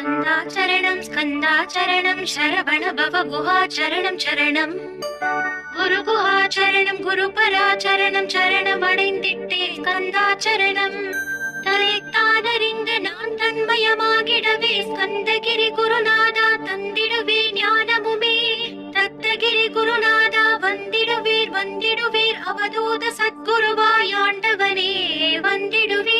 ஸ்கந்தாச்சரணம் ஸ்கந்தாச்சரணம் சரவண பவ குஹாச்சரணம் சரணம். குரு குஹாச்சரணம் குரு பராச்சரணம் சரணம் அடைந்திட்டேன் ஸ்கந்தாச்சரணம். தலைத்தானறிந்து நான் தன்மயமாகிடவே ஸ்கந்தகிரி குருநாதா தந்திடுவே ஞானமுமே. தத்தகிரி குருநாதா வந்திடுவீர் வந்திடுவீர் அவதூத சத்குருவாயாண்டவனே வந்திடுவீர்.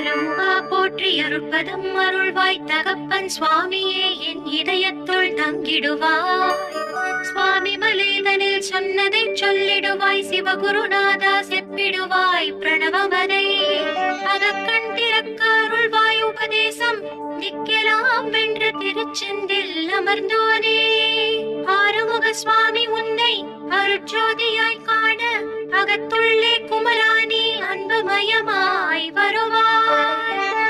அருமுகா போற்றி அருட்பதம் அருள்வாய் தகப்பன் சுவாமியே என் இதயத்துள் தங்கிடுவாய். சுவாமி மலேதனில் சொன்னதை சொல்லிடுவாய் சிவகுருநாதா செப்பிடுவாய் பிரணவமதை. அதக்கண் திறக்க அருள்வாய் உபதேசம் நிக்கலாம் வென்ற திருச்செந்தில் அமர்ந்தோனே. ஆறுமுக சுவாமி உன்னை அருட்சோதியாய் காண அகத்துள்ளே குமராணி அன்புமயமாய் வருவாய்.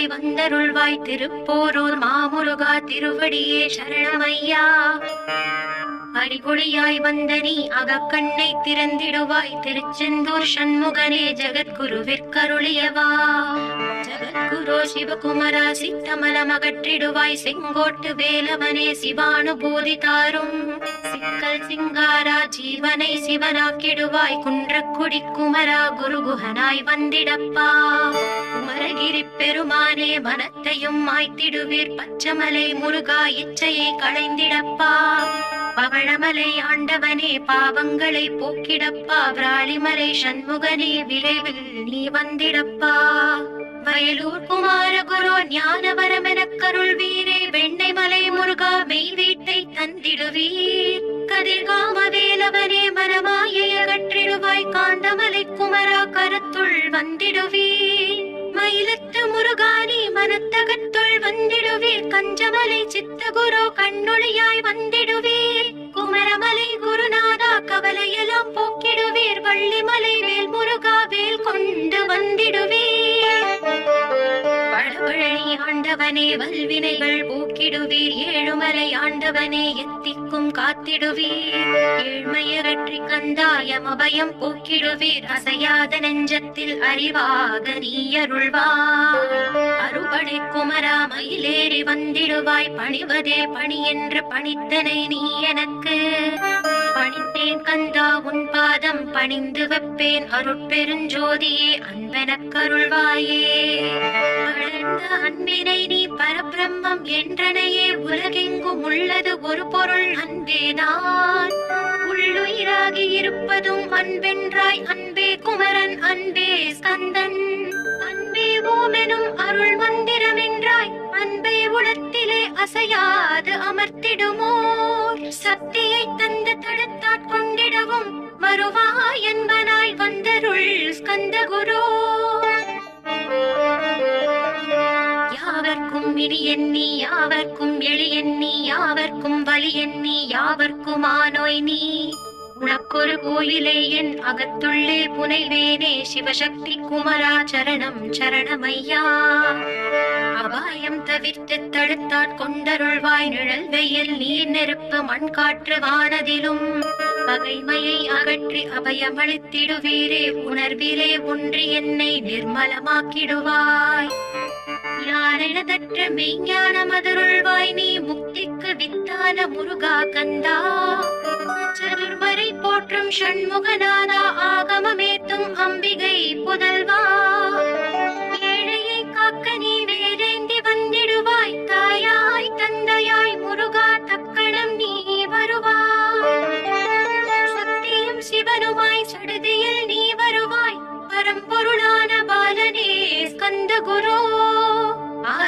உள்ளொளியாய் வந்தருள்வாய் திருப்போரூர் மாமுருகா திருவடியே சரணமையா. அடிபொடியாய் வந்த நீ அகக்கண்ணை திறந்திடுவாய். திருச்செந்தூர் சண்முகனே ஜெகத்குருவிற்கருளியவா. ஜகத்குரு சிவகுமரா சித்தமலம் அகற்றிடுவாய் செங்கோட்டு வேலவனே சிவானுபூதி தாரும். சிக்கல் சிங்காரா ஜீவனை சிவனாக்கிடுவாய். குன்றக்குடி குமரா குருகுஹனாய் வந்திடப்பா. அமரகிரி பெருமானே மனத்தையும் மாய்த்திடுவீர். பச்சமலை முருகா இச்சையை களைந்திடப்பா. பவழமலை ஆண்டவனே பாவங்களை போக்கிடப்பா. விராளிமலை சண்முகனே விரைவில் நீ வந்திடப்பா. வயலூர் குமார குரு கருள் கருள்வீரே. வெண்ணை மலை முருகா மெய் வீட்டை தந்திடுவீர். கதிர்காம வேலவனே மனமாயை அகற்றிடுவாய். காந்தமலை குமரா கருத்துள் வந்திடுவீர். மனத்தகத்துள் வந்திடுவீர் கஞ்சமலை சித்தகுரு கண்ணொளியாய் வந்திடுவீர். குமரமலை குருநாதா கவலையெல்லாம் போக்கிடுவீர். வள்ளிமலை வேல் முருகா வேல் கொண்டு வந்திடுவீர். பழபழனி ஆண்டவனே வல்வினைகள் போக்கிடுவீர். ஏழுமலை ஆண்டவனே எத்திக்கும் காத்திடுவீர். ஏழ்மையகற்றி கந்தாயம் அபயம் போக்கிடுவீர். அசையாத நெஞ்சத்தில் அறிவாக நீ அருள்வாய் அறுபடை குமரா மயிலேறி வந்திடுவாய். பணிவதே பணி என்று பணித்தனை நீ எனக்கு. பணித்தேன் கந்தா உன் பாதம் பணிந்து வைப்பேன். அருட்பெருஞ்சோதியே அன்பெனக் கருள்வாயே. வளர்ந்த அன்பினை நீ பரபிரம்மம் என்றனையே. உலகெங்கும் உள்ளது ஒரு பொருள் அன்பேதான் உள்ளுயிராகி இருப்பதும் அன்பென்றாய். அன்பே குமரன் அன்பே ஸ்கந்தன். அன்பே அருள் மந்திரம் என்றாய் அன்பை உளத்திலே அசையாது அமர்த்திடுமோர் சக்தியை தந்து தடுத்தாற் கொண்டிடவும் வருவாய் என்பனாய் வந்தருள் ஸ்கந்த குரு யாவர்க்கும் இனி எண்ணி யாவர்க்கும் எளி எண்ணி யாவர்க்கும் வலி எண்ணி யாவர்க்கும் ஆனோய் நீ. உனக்கொரு கோயிலே என் அகத்துள்ளே புனைவேனே சிவசக்தி குமரா சரணம் சரணமையா. அபாயம் தவிர்த்து தடுத்தாற் கொண்டருள்வாய் நிழல் வெயில் நீர் நெருப்பு மண் காற்று வானதிலும். பகைமையை அகற்றி அபயமளித்திடுவீரே உணர்விலே ஒன்று என்னை நிர்மலமாக்கிடுவாய். யாரெனதற்ற மெய்ஞான மதுருள்வாய் நீ முக்திக்கு வித்தான முருகா கந்தா. சதுர்மறை போற்றும் ஷண்முகநாதா ஆகமமேத்தும் அம்பிகை புதல்வா. ஏழையை காக்க நீ வேலேந்தி வந்திடுவாய் தாயாய் தந்தையாய் முருகா தக்கணம் நீ வருவா. சக்தியும் சிவனுமாய் சடுதியில் நீ வருவாய் பரம்பொருளான பாலனே ஸ்கந்த குரோ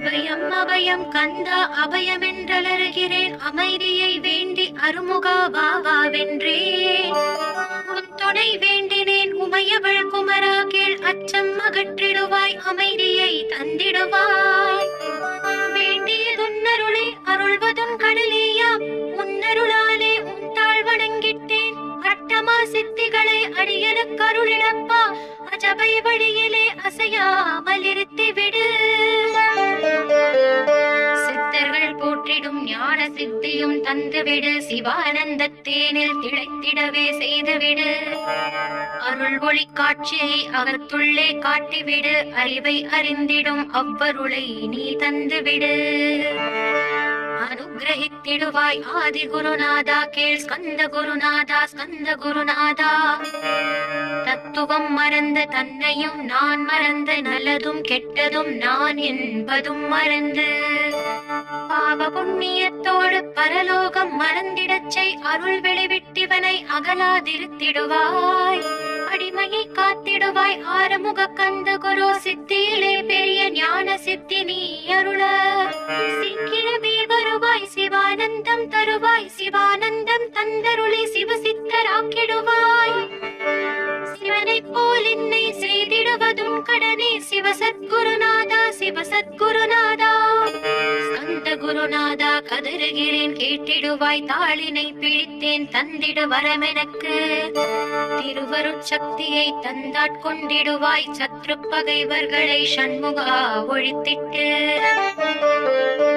அபயம் அபயம் கந்தா அபயம் என்றலறுகிறேன் அமைதியை வேண்டி அருமுகா வா வென்றேன் உன் துணை வேண்டினேன் உமையவள் குமரா கீழ் அச்சம் அகற்றிடுவாய். அமைதியை தந்திடுவாய். வேண்டியதுன்னருளே அருள்வதும் கடலேயா. உன்னருளாலே உன் தாழ் வணங்கிட்டேன். அட்டமா சித்திகளை அடியனுக்கு அருளிடப்பா அஜபை வழியிலே அசையாமல் இருத்தி விடு சித்தியும் தந்துவிடு. சிவானந்த தேனில் திளைத்திடவே செய்துவிடு. அருள் ஒளி காட்சியை அகத்துள்ளே காட்டிவிடு. அறிவை அறிந்திடும் அவ்வருளை நீ தந்துவிடு. அனுகிரகித்திடுவாய். ஆதி குருநாதா கேள் ஸ்கந்த குருநாதா ஸ்கந்த குருநாதா. தத்துவம் மறந்த தன்னையும் நான் மறந்து நல்லதும் கெட்டதும் நான் என்பதும் மறந்து. பாவ புண்ணியத்தோடு பரலோகம் மறந்திடச்சை அருள் வெளிவிட்டிவனை அகலாதிருத்திடுவாய். காத்திடுவாய் ஆறுமுக கந்த குரு சித்தியிலே பெரிய ஞான சித்தி நீ அருள. சீக்கிரமே வருவாய் சிவானந்தம் தருவாய் சிவானந்தம் தந்தருளை சிவசித்தராக்கிடுவாய். சிவனைப் போல் என்னை செய்திடுவதும் கடனே சிவசத்குருநாதா சிவசத்குருநாதா. ஸ்கந்த குருநாதா கதறுகிறேன் கேட்டிடுவாய் தாளினை பிடித்தேன் தந்திடு வரமெனக்கு. திருவருட்சக்தியை கொண்டிடுவாய் சத்ரு பகைவர்களை சண்முகா ஒழித்திட்டு.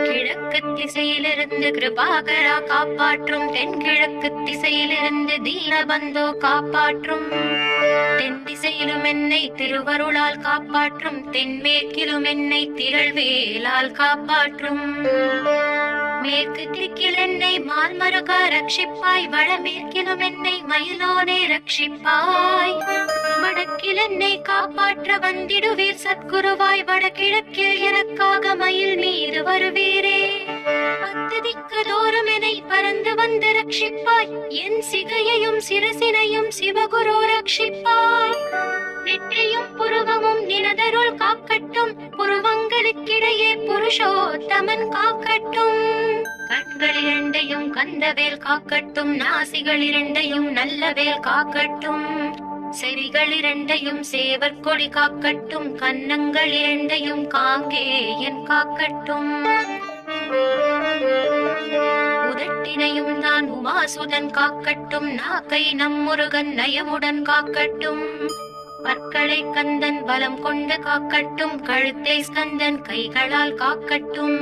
கிழக்கு திசையிலிருந்து கிருபாகரா காப்பாற்றும் தென்கிழக்கு திசையிலிருந்து தீனபந்தோ காப்பாற்றும். தென் திசையிலும் என்னை திருவருளால் காப்பாற்றும் தென்மேற்கிலும் என்னை திரள்வேலால் காப்பாற்றும். மேற்கு திக்கில் என்னை மால்மருகா ரட்சிப்பாய் வடமேற்கிலும் என்னை மயிலோனே ரட்சிப்பாய். வடக்கில் என்னை காப்பாற்ற வந்திடுவீர் சத்குருவாய் வடகிழக்கில் எனக்காக மயில் மீது வருவீரே. பத்து தோறும் என்னை பறந்து வந்து ரட்சிப்பாய் என் சிகையையும் சிரசினையும் சிவகுரு ரட்சிப்பாய். நெற்றியும் புருவமும் நினதருள் காக்கட்டும். புருவங்களுக்கிடையே புருஷோத்தமன் காக்கட்டும். கண்கள் இரண்டையும் கந்தவேல் காக்கட்டும். நாசிகள் இரண்டையும் நல்லவேல் காக்கட்டும். செவிகள் இரண்டையும் சேவற்கொடி காக்கட்டும். கன்னங்கள் இரண்டையும் காங்கேயன் காக்கட்டும். உதட்டினையும் தான் உமாசுதன் காக்கட்டும். நாக்கை நம் முருகன் நயமுடன் காக்கட்டும். பற்களை கந்தன் பலம் கொண்டு காக்கட்டும் கழுத்தை ஸ்கந்தன் கைகளால் காக்கட்டும்.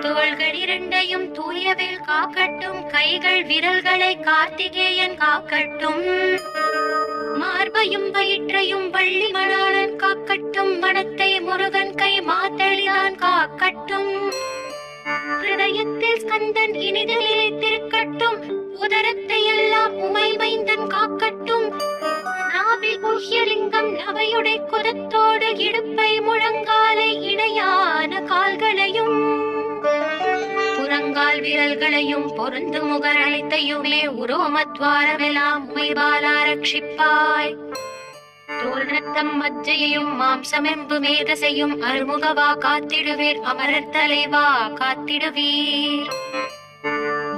தோள்கள் இரண்டையும் தூயவில் காக்கட்டும் கைகள் விரல்களை கார்த்திகேயன் காக்கட்டும். மார்பையும் வயிற்றையும் வள்ளி மணாளன் காக்கட்டும் மனத்தை முருகன் கை மாத்தளிதான் காக்கட்டும். ஹிருதயத்தில் ஸ்கந்தன் இனிதலிலே திருக்கட்டும் உதரத்தை எல்லாம் உமை மைந்தன் காக்கட்டும். நாவில் குஹ்யலிங்கம் நவையுடை குதத்தோடு இடுப்பை முழங்காலை இணையான கால்களையும் புறங்கால் விரல்களையும் பொருந்து முகர் அனைத்தையுமே உரோமத்வாரமெல்லாம் உமைபாலா ரட்சிப்பாய். தோல் ரத்தம் மஜ்ஜையையும் மாம்சமெம்பு மேதசையும் அருமுகவா காத்திடுவீர் அமரர் தலைவா காத்திடுவீர்.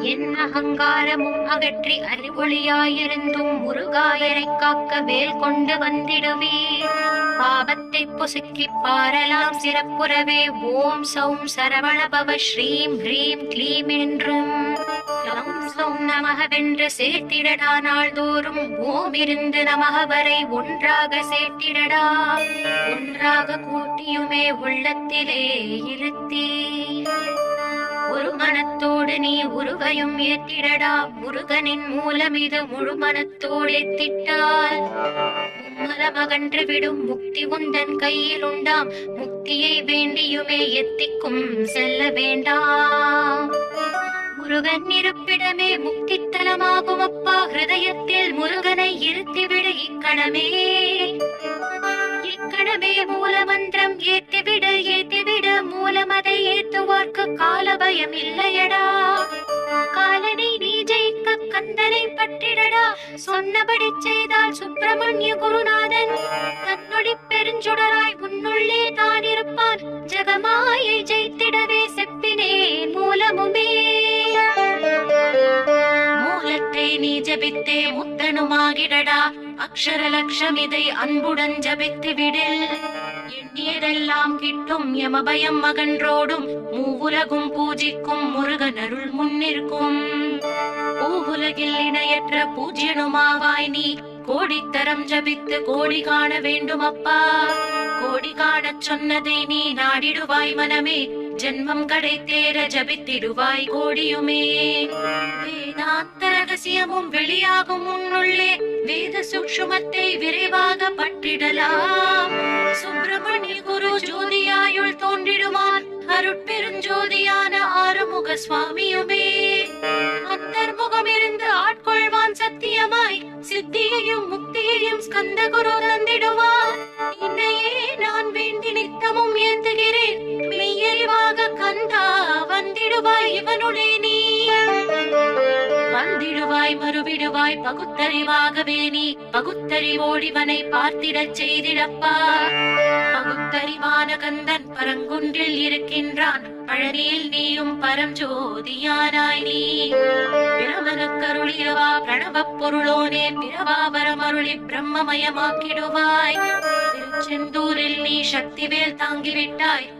என் அகங்காரமும் அகற்றி அறிவொளியாயிருந்தும் முருகாயரை காக்க வேல் கொண்டு வந்திடுவீர் பாவத்தை புசுக்கி பாரலாம் சிறப்புறவே. ஓம் சௌம் சரவணபவ ஸ்ரீம் ஹ்ரீம் க்ளீம் என்றும். லம் சௌம் நமகவென்று சேர்த்திடடா நாள்தோறும். ஓம் இருந்து நமக வரை ஒன்றாக சேர்த்திடடா. ஒன்றாக கூட்டியுமே உள்ளத்திலே இருத்தி. ஒரு மனத்தோடு நீ உருவையும் ஏத்திடடா முருகனின் மூலம் இது முழு மனத்தோடு ஏத்திட்டால். மலமகன்று விடும் முக்தி உந்தன் கையில் உண்டாம். முக்தியை வேண்டியுமே எத்திக்கும் செல்ல வேண்டாம். முருகன் இருப்பிடமே முக்தி தலமாகும் அப்பா. ஹிருதயத்தில் முருகனை இருத்திவிடு இக்கணமே. இக்கணமே மூலமந்திரம் ஏத்திவிட ஏத்துவோர்க்கு கால பயம் இல்லையடா காலனை நீ ஜெயிக்க கந்தனை பற்றிடடா. சொன்னபடி செய்தால் சுப்பிரமணிய குருநாதன் தன்னொடி பெருஞ்சுடராய் உன்னுள்ளே தான் இருப்பான் ஜெகமாயை ஜெயித்திடவே செப்பினே மூலமுமே. மூலத்தை நீ ஜபித்தே முத்தனுமாகிடடா அக்ஷர லட்சம் இதை அன்புடன் ஜபித்து விடில். எண்ணியதெல்லாம் கிட்டும் யமபயம் மகன்றோடும் மூவுலகும் பூஜிக்கும் முருகன் அருள் முன்னிற்கும். பூவுலகில் இணையற்ற பூஜ்யனுமாவாய் நீ கோடித்தரம் ஜபித்து கோடி காண வேண்டும் அப்பா கோடி காணச் சொன்னதை நீ நாடிடுவாய் மனமே ஜென்மம் கடைத்தேர ஜபித்திடுவாய் கோடியுமே வேதாந்த ரகசியமும் வெளியாகும் உன்னுள்ளே வேத சுக்ஷுமத்தை விரைவாக பற்றிடலாம். சுப்பிரமணிய குரு ஜோதியாயுள் தோன்றிடுவான் அருட்பெருஞ்சோதியான ஆறுமுக சுவாமியுமே. அந்தர்முகம் இருந்து ஆட்கொள்வான் சத்தியமாய். சித்தியையும் முக்தியையும் ஸ்கந்த குரு தந்திடுவான் இன்னையே நான் வேண்டி நித்தமும் ஏந்துகிறேன். மெய்யறிவாக கந்தா வந்திடுவாய் இவனுடே நீ வந்திடுவாய் மறுவிடுவாய் பகுத்தறிவாகவே நீ. பகுத்தறிவோடிவனை பார்த்திடச் செய்திடப்பா. பகுத்தறிவான கந்தன் பரங்குன்றில் இருக்கின்றான். பழனியில் நீயும் பரஞ்சோதியானாய் நீ. பிரமனுக்கருளியவா பிரணவப் பொருளோனே பிரவாபரமருளி பிரம்மமயமாக்கிடுவாய். திருச்செந்தூரில் நீ சக்திவேல் தாங்கிவிட்டாய்.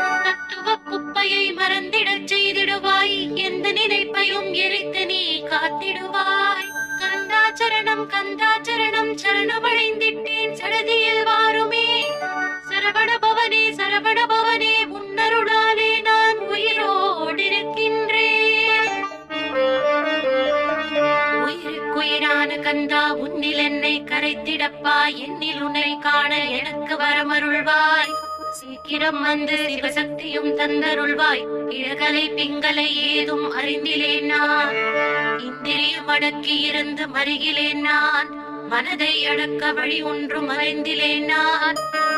சீக்கிரம் வந்து சிவசக்தியும் தந்தருள்வாய். இழகலை பிங்களை ஏதும் அறிந்திலேன் நான். இந்திரியம் அடக்கி இருந்து மருகிலேன் நான். மனதை அடக்க வழி ஒன்றும் அறிந்திலேன் நான்.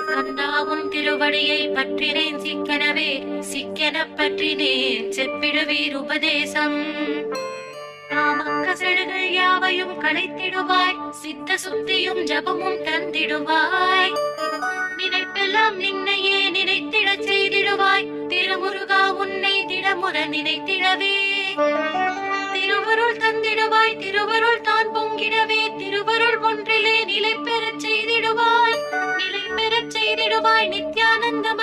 கந்தாவும் திருவடியை பற்றினேன் சிக்கனவே. சிக்கன பற்றினேன் செப்பிடுவீர் உபதேசம். காமக்கசடுகள் யாவையும் களைத்திடுவாய். சித்த சுத்தியும் ஜபமும் தந்திடுவாய். நினைப்பெல்லாம் நின்னையே நினைத்திடச் செய்திடுவாய். திருமுருகா உன்னை திடமுற நினைத்திடவே. திருவருள் தந்திடுவாய் திருவருள் தான் பொங்கிடவே. திருவருள் ஒன்றிலே நிலை பெறச் செய்திடுவாய். நிலை பெறச் செய்திடுவாய் நித்யானந்தமதில்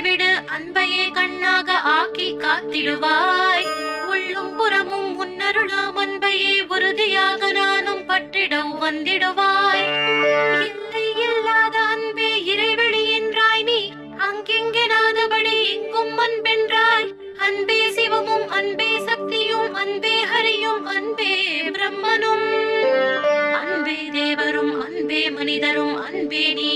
விடு அன்பையே கண்ணாக ஆக்கி காத்திடுவாய். உள்ளும் புறமும் உன்னருளாம் அன்பையே உறுதியாக நானும் பற்றிடம் வந்திடுவாய். இல்லை இல்லாத அன்பே இறைவெளி என்றாய் நீ. அங்கெங்கெனாதபடி எங்கும் அன்பென்றாய். அன்பே சிவமும் அன்பே சக்தியும் அன்பே ஹரியும் அன்பே பிரம்மனும். அன்பே தேவரும் அன்பே மனிதரும் அன்பே நீ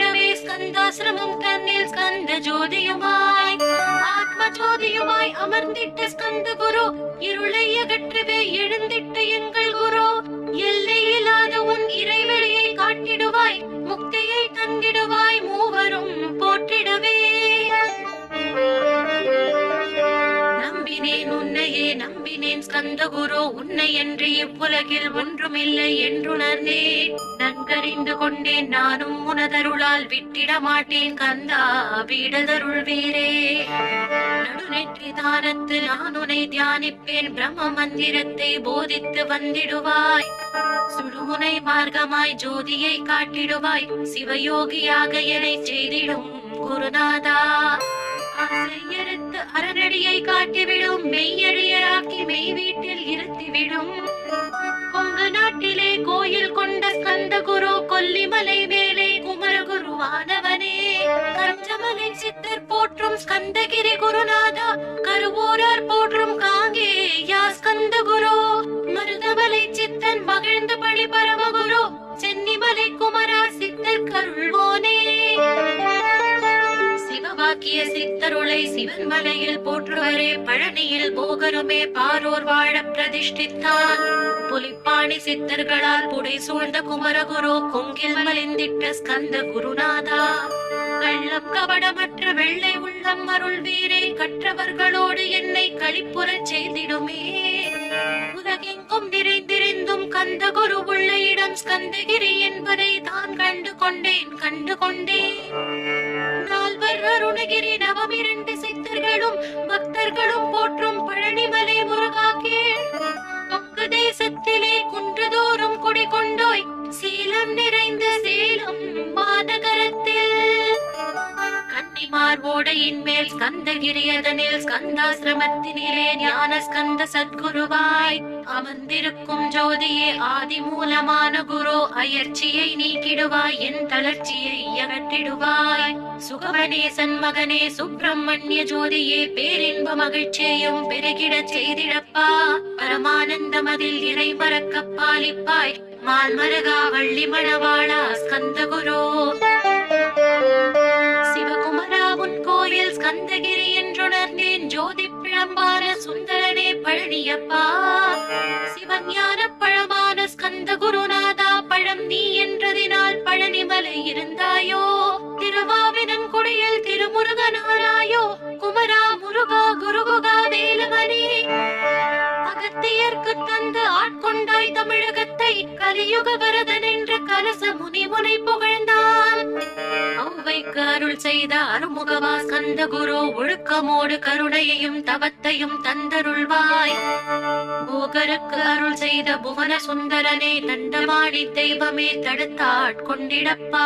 ஸ்கந்தாசிரமம் கண்ணில் ஸ்கந்த ஜோதியுமாய். ஆத்ம ஜோதியுமாய் அமர்ந்திட்ட ஸ்கந்த குரு இருளை அகற்றவே எழுந்திட்ட எங்கள் நம்பினேன் குரு உன்னை என்று இவ்வுலகில் ஒன்றுமில்லை என்றுணர்ந்தேன் நன்கறிந்து கொண்டேன் நானும் உனதருளால் விட்டிட மாட்டேன் கந்தா வீடதருள் வீரே. நடுநெற்றி தானத்து நான் உனை தியானிப்பேன் பிரம்ம மந்திரத்தை போதித்து வந்திடுவாய். சுடுமுனை மார்க்கமாய் ஜோதியை காட்டிடுவாய் சிவயோகியாக என்னை செய்திடும் குருநாதா. செய்யறுத்து அரணடியை காட்டிவிடும் மெய்யடியராக்கி மெய் வீட்டில் இருத்திவிடும். கொங்கு நாட்டிலே கோயில் கொண்ட ஸ்கந்த குரு கொல்லிமலை மேலே குமரகுருவானவனே. கஞ்சமலை சித்தர் போற்றும் ஸ்கந்தகிரி குருநாதா கருவூரார் போற்றும் காங்கே யா ஸ்கந்த குரு மருதமலை சித்தன் மகிழ்ந்து பழி பரமகுரு சென்னிமலை குமரா சித்தர் கருள்வோனே. ஆக்கிய சித்தருளை சிவன் மலையில் போற்றுவரே பழனியில் போகருமே பாரோர் வாழ பிரதிஷ்டித்தான் புலிப்பாணி சித்தர்களால் புடை சூழ்ந்த குமரகுரு கொங்கில் மலிந்திட்ட ஸ்கந்த குருநாதா. கள்ளம் கபடமற்ற வெள்ளை உள்ளம் அருள் வீரை கற்றவர்களோடு என்னை களிப்புறச் செய்திடுமே. உலகெங்கும் நிறைந்திரு கந்த குரு உள்ள இடம் ஸ்கந்தகிரி என்பதை தான் கண்டு கொண்டேன் கண்டு கொண்டேன். நால்வர் அருணகிரி நவம் இரண்டு சித்தர்களும் பக்தர்களும் போற்றும் பழனிமலை முருகா கேள் தேசத்திலே குன்றுதோறும் குடி கொண்டோய் சீலம் நிறைந்த சேலம் மாதகரத்தில் கன்னிமார் ஓடையின் மேல் ஸ்கந்தகிரியதனில் ஸ்கந்தாசிரமத்தினிலே ஞான ஸ்கந்த சத்குருவாய் அமர்ந்திருக்கும் ஜோதியே ஆதி மூலமான குரு அயர்ச்சியை நீக்கிடுவாய் என் தளர்ச்சியை அகற்றிடுவாய். சுகவனே சன்மகனே சுப்பிரமணிய ஜோதியே பேரின்ப மகிழ்ச்சியையும் பெருகிடச் செய்திடப்பா. பரமானந்தமதில் இறை மறக்க பாலிப்பாய். மால்மரகா வள்ளி மணவாளா ஸ்கந்த சிவகுமரா உன் கோயில் ஸ்கந்தகிரி என்றுணர்ந்தேன். ஜோதி பிழம்பான சுந்தரனே பழனியப்பா. சிவஞான பழமான ஸ்கந்த குருநாதா பழம் நீ என்றதினால் பழனிமலை இருந்தாயோ? திருவாவினம் குடியில் திருமுருகனாராயோ? கலியுக வரதன் என்று கலச முனிமுனை புகழ்ந்தான் அவ்வைக்கு அருள் செய்த அருமுகவா சந்த குரு ஒழுக்கமோடு கருணையையும் தவத்தையும் தந்தருள்வாய். போகருக்கு அருள் செய்த புவன சுந்தரனே தண்டமாடி தெய்வமே தடுத்தாட்கொண்டிடப்பா.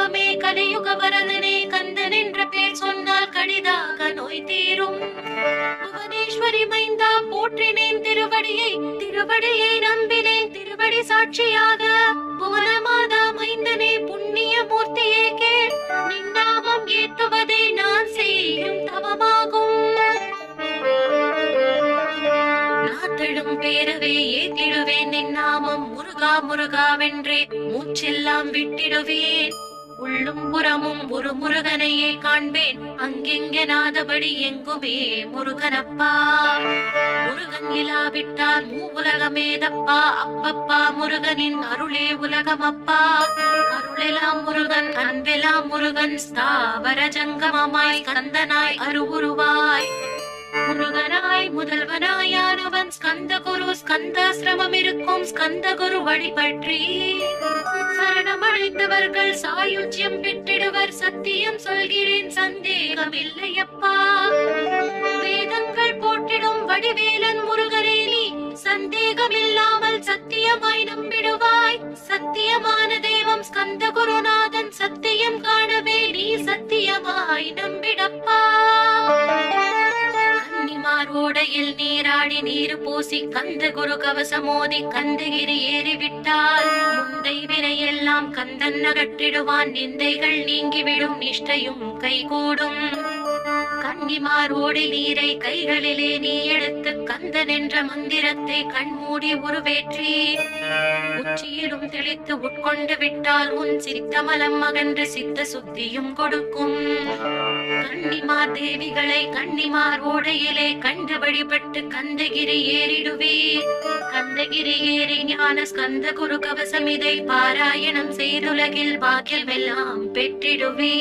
தெய்வமே கலியுக வரதனே கந்தன் என்ற பேர் சொன்னால் கடிதாக நோய் தீரும். புவனேஸ்வரி மைந்தா போற்றினேன் திருவடியை திருவடியை நம்பினேன் திருவடி சாட்சியாக. புவனமாதா மைந்தனே புண்ணிய மூர்த்தியே கேள் நின்னாமம் ஏற்றுவதே நான் செய்யும் தவமாகும். நாத்தழும் பேரவே ஏத்திடுவேன் என் நாமம் முருகா முருகாவென்றே மூச்செல்லாம் விட்டிடுவேன். உள்ளும் புறமும் ஒரு முருகனையே காண்பேன். அங்கெங்கனாதபடி எங்குமே முருகனப்பா. முருகன் இலாவிட்டால் மூவுலகமேதப்பா அப்பப்பா முருகனின் அருளே உலகமப்பா. அருளெல்லாம் முருகன் அன்பெல்லாம் முருகன் ஸ்தாவர ஜங்கமமாய் கந்தனாய் அருவுருவாய். முருகனாய் முதல்வனாயானவன் ஸ்கந்த குரு ஸ்கந்தாசிரமம் இருக்கும் ஸ்கந்த குரு வழிபற்றி சரணமடைந்தவர்கள் சாயுஜ்யம் பெற்றிடுவர். சத்தியம் சொல்கிறேன் சந்தேகம் இல்லையப்பா வேதங்கள் போட்டிடும் வடிவேலன் முருகரே நீ. சந்தேகம் இல்லாமல் சத்தியமாய் நம்பிடுவாய். சத்தியமான தெய்வம் ஸ்கந்த குருநாதன் சத்தியம் காணவே நீ சத்தியமாய் நம்பிடப்பா. கன்னிமார் ஓடையில் நீராடி நீர் பூசி கந்த குரு கவசமோதி கந்தகிரி ஏறி விட்டால் முந்தை வினையெல்லாம் கந்தன் அகற்றிடுவான். நிந்தைகள் நீங்கிவிடும் நிஷ்டையும் கைகூடும். கன்னிமார் ஓடி நீரை கைகளிலே நீ எடுத்து கந்தன் என்ற மந்திரத்தை கண்மூடி உருவேற்றி உச்சியிலும் தெளித்து உட்கொண்டு விட்டால் உன் சித்தமலம் அகன்று சித்த சுத்தியும் கொடுக்கும். கன்னிமார் தேவிகளை கன்னிமார் ஓடையிலே கண்டு வழிபட்டு கந்தகிரி ஏறிடுவே கந்தகிரி ஏறி ஞான ஸ்கந்த குரு கவசம் இதை பாராயணம் செய்துலகில் பாக்கியமெல்லாம் பெற்றிடுவே